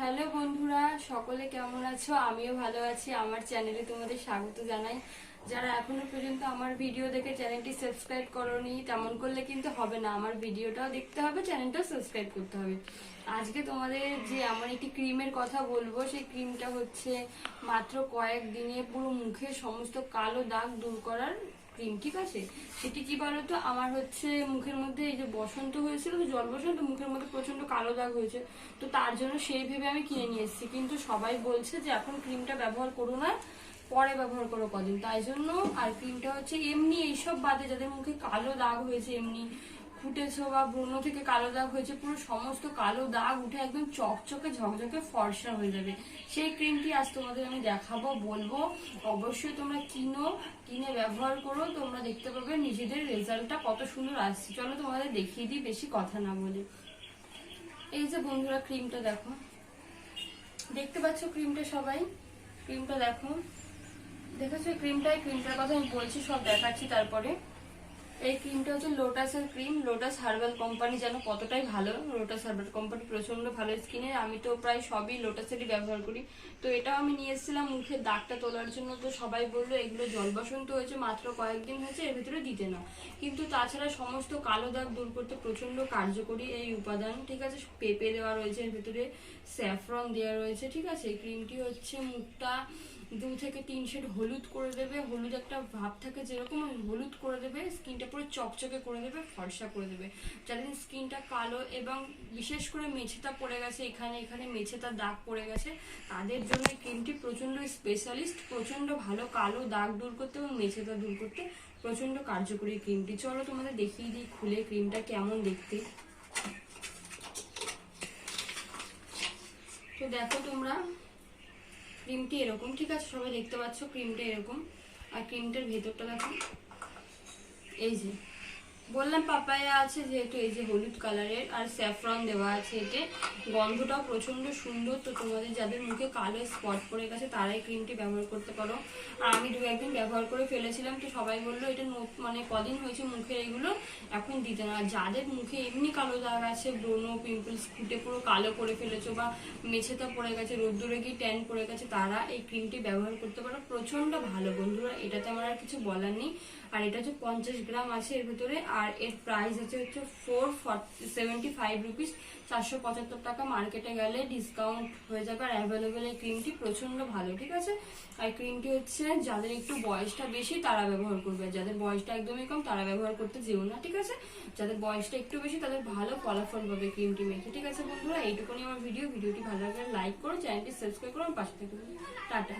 Hello বন্ধুরা, সকলে কেমন আছো? আমিও ভালো আছি। আমার চ্যানেলে তোমাদের স্বাগত জানাই। যারা এখনও পর্যন্ত আমার ভিডিও দেখে চ্যানেলটি সাবস্ক্রাইব করনি, তেমন করলে কিন্তু হবে না। আমার ভিডিওটাও দেখতে হবে, চ্যানেলটাও সাবস্ক্রাইব করতে হবে। আজকে তোমাদের যে আমার একটি ক্রিমের কথা বলব, সেই ক্রিমটা হচ্ছে মাত্র কয়েক দিনে পুরো মুখের সমস্ত কালো দাগ দূর করার ক্রিম ঠিক আছে? সেটি কি বলতো? আমার হচ্ছে মুখের মধ্যে এই যে বসন্ত হয়েছিল, তো জল বসন্ত, মুখের মধ্যে প্রচণ্ড কালো দাগ হয়েছে। তো তার জন্য সেই ভেবে আমি কিনে নিয়ে এসেছি। কিন্তু সবাই বলছে যে এখন ক্রিমটা ব্যবহার করো না, পরে ব্যবহার করো কদিন। তাই জন্য আর ক্রিমটা হচ্ছে এমনি এইসব বাদে যাদের মুখে কালো দাগ হয়েছে, এমনি ফুটেছো বা ব্রণ থেকে কালো দাগ হয়েছে, পুরো সমস্ত কালো দাগ উঠে একদম চকচকে, ঝকঝকে ফর্সা হয়ে যাবে। সেই ক্রিমটি আজ তোমাদের আমি দেখাবো, বলব। অবশ্যই তোমরা কিনো, কিনে ব্যবহার করো, তোমরা দেখতে পাবে নিজেদের রেজাল্টটা কত সুন্দর আসছে। চলো তোমাদের দেখিয়ে দিই, বেশি কথা না বলে। এই যে বন্ধুরা ক্রিমটা দেখো। দেখতে পাচ্ছ ক্রিমটা সবাই? ক্রিমটা দেখো। দেখেছ ক্রিমটাই ক্রিমটার কথা আমি বলছি, সব দেখাচ্ছি তারপরে। এই ক্রিমটা হচ্ছে লোটাসের ক্রিম লোটাস হার্বাল কোম্পানি যেন কতটাই ভালো। লোটাস হার্বাল কোম্পানি প্রচণ্ড ভালো স্কিনের আমি তো প্রায় সবই লোটাসেরই ব্যবহার করি। তো এটাও আমি নিয়ে এসেছিলাম মুখের দাগটা তোলার জন্য। তো সবাই বলল, এগুলো জল বসন্ত হয়েছে, মাত্র কয়েকদিন হয়েছে, এর ভিতরে দিতে না কিন্তু তাছাড়া সমস্ত কালো দাগ দূর করতে প্রচণ্ড কার্যকরী এই উপাদান, ঠিক আছে? পেঁপে দেওয়া রয়েছে, এর ভিতরে স্যাফরন দেওয়া রয়েছে, ঠিক আছে? ক্রিমটি হচ্ছে মুখটা দু থেকে তিন শেড হলুদ করে দেবে, হলুদ একটা ভাব থাকে যেরকম হলুদ করে দেবে স্কিনটা পুরো চকচকে করে দেবে, ফর্সা করে দেবে। যাদের স্কিনটা কালো এবং বিশেষ করে মেছেতা পড়ে গেছে, এখানে এখানে মেছেতা দাগ পড়ে গেছে, তাদের জন্য ক্রিমটি প্রচণ্ড স্পেশালিস্ট প্রচণ্ড ভালো কালো দাগ দূর করতে এবং মেছেতা দূর করতে প্রচণ্ড কার্যকরী ক্রিমটি চলো তোমাদের দেখিয়ে দিই খুলে ক্রিমটা কেমন দেখতে। তো দেখো তোমরা ক্রিমটি এরকম, ঠিক আছে? সবাই দেখতে পাচ্ছ ক্রিমটা এরকম। আর ক্রিমটার ভেতরটা দেখো। এই যে। বললাম পাপায়া আছে যেহেতু এই যে হলুদ কালারের, আর স্যাফরন দেওয়া আছে এতে। গন্ধটাও প্রচণ্ড সুন্দর, তো তোমাদের যাদের মুখে কালো স্পট পড়ে গেছে, তারাই ক্রিমটি ব্যবহার করতে পারো। আর আমি দু একদিন ব্যবহার করে ফেলেছিলাম, তো সবাই বলল এটা মানে কদিন হয়েছে মুখে এগুলো, এখন দিতে না। যাদের মুখে এমনি কালো দাগ আছে ব্রণ পিম্পলস, ফুটে পুরো কালো করে ফেলেছো বা মেছেতা পড়ে গেছে, রোদ্দুরে গিয়ে ট্যান পড়ে গেছে, তারা এই ক্রিমটি ব্যবহার করতে পারো। প্রচণ্ড ভালো বন্ধুরা, এটাতে আমার আর কিছু বলার নেই। আর এটা হচ্ছে পঞ্চাশ গ্রাম আছে এর ভিতরে আর এর প্রাইস আছে হচ্ছে ফোর সেভেন্টি ফাইভ রুপিস চারশো পঁচাত্তর টাকা মার্কেটে গেলে ডিসকাউন্ট হয়ে যাবে আর অ্যাভেলেবেল এই ক্রিমটি প্রচণ্ড ভালো, ঠিক আছে? আর ক্রিমটি হচ্ছে যাদের একটু বয়সটা বেশি তারা ব্যবহার করবে। যাদের বয়সটা একদমই কম তারা ব্যবহার করতে যেও না, ঠিক আছে? যাদের বয়সটা একটু বেশি তাদের ভালো ফলাফল পাবে ক্রিমটি মেখে, ঠিক আছে বন্ধুরা? এইটুকুনি আমার ভিডিও ভিডিওটি ভালো লাগলে লাইক করো, চ্যানেলটি সাবস্ক্রাইব করো পাশে থেকে টাটা।